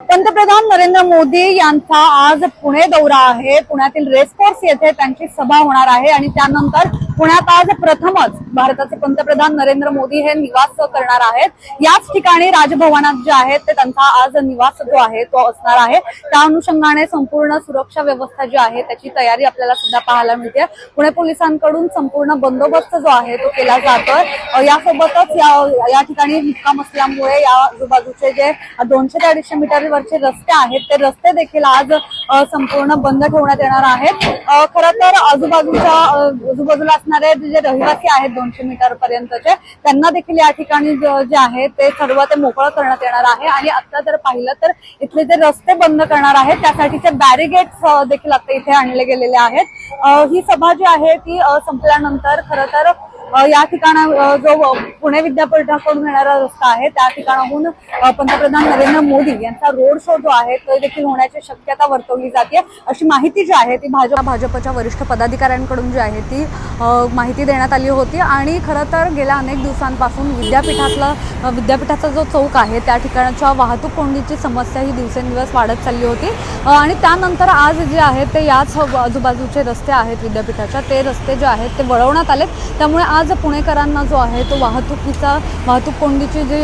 पंतप्रधान नरेंद्र मोदी यांचा आज पुणे दौरा आहे. पुण्यातील रेसकोर्स येथे त्यांची सभा होणार आहे आणि त्यानंतर पुण्यात आज प्रथमच भारताचे पंतप्रधान नरेंद्र मोदी हे निवास करणार आहेत. याच ठिकाणी राजभवनात जे आहेत ते त्यांचा आज निवास जो आहे तो असणार आहे. त्या अनुषंगाने संपूर्ण सुरक्षा व्यवस्था जी आहे त्याची तयारी आपल्याला सुद्धा पाहायला मिळते. पुणे पोलिसांकडून संपूर्ण बंदोबस्त जो आहे तो केला जातोय. यासोबतच या या ठिकाणी मुक्काम असल्यामुळे या आजूबाजूचे जे दोनशे ते अडीचशे मीटरवरचे रस्ते आहेत ते रस्ते देखील आज संपूर्ण बंद ठेवण्यात येणार आहेत. खरं तर आजूबाजूच्या आजूबाजूला असणारे जे रहिवासी आहेत दोनशे मीटर पर्यंतचे त्यांना देखील या ठिकाणी जे आहे ते सर्व ते मोकळं करण्यात येणार आहे. आणि आता जर पाहिलं तर इथले जे रस्ते बंद करणार आहेत त्यासाठीचे बॅरिगेट्स देखील आता इथे आणले गेलेले आहेत. ही सभा जी आहे ती संपल्यानंतर खरं तर या ठिकाणा जो पुणे विद्यापीठाकडून येणारा रस्ता आहे त्या ठिकाणाहून पंतप्रधान नरेंद्र मोदी यांचा रोड शो जो आहे तो देखील होण्याची शक्यता वर्तवली जाते. अशी माहिती जी आहे ती भाजप भाजपच्या वरिष्ठ पदाधिकाऱ्यांकडून जी आहे ती माहिती देण्यात आली होती. आणि खरं तर गेल्या अनेक दिवसांपासून विद्यापीठातला विद्यापीठाचा जो चौक आहे त्या ठिकाणच्या वाहतूक कोंडीची समस्या ही दिवसेंदिवस वाढत चालली होती. आणि त्यानंतर आज जे आहे ते याच आजूबाजूचे रस्ते आहेत विद्यापीठाच्या. ते रस्ते जे आहेत ते वळवण्यात आलेत. त्यामुळे आज पुणेकरांना जो आहे तो वाहतुकीचा वाहतूक कोंडीची जी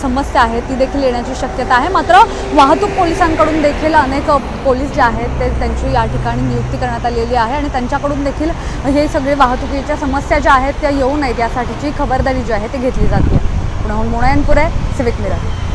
समस्या आहे ती देखील येण्याची शक्यता आहे. मात्र वाहतूक पोलिसांकडून देखील अनेक पोलीस जे आहेत ते त्यांची या ठिकाणी नियुक्ती करण्यात आलेली आहे आणि त्यांच्याकडून देखील हे सगळे वाहतुकीच्या समस्या ज्या आहेत त्या येऊ नयेत यासाठीची खबरदारी जी आहे ती घेतली जाते. पुण्याहून मोनयनपुरे सिविक मिरर